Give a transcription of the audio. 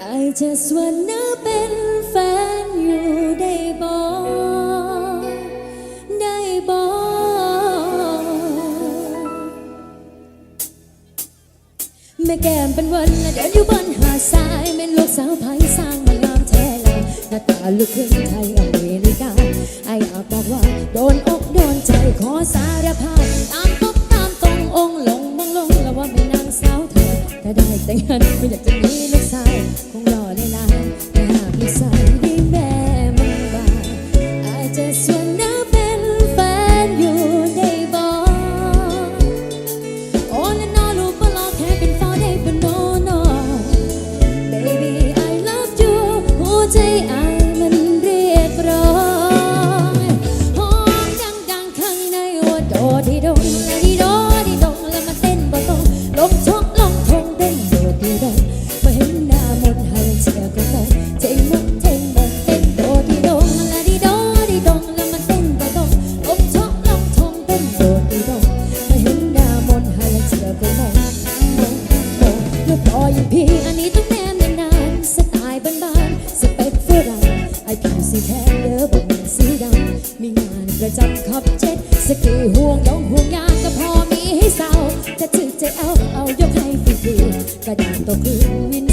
I just wanna เป็นแฟนอยู่ได้บอกได้บอกแม่แก้มเป็นวันเดินอยู่บนหาดทรายเป็นลูกสาวไายสร้างมางามแท้เลยหน้าตาลูกครึ่งไทยอเมริกาไออยากบอกว่าโดนอกโดนใจขอสารภาพตามตบตามตรงองค์ลงมองลงแล้วว่าไม่นางสาวเธอถ้าได้แต่งงานไม่อยากจะมี がちゃんと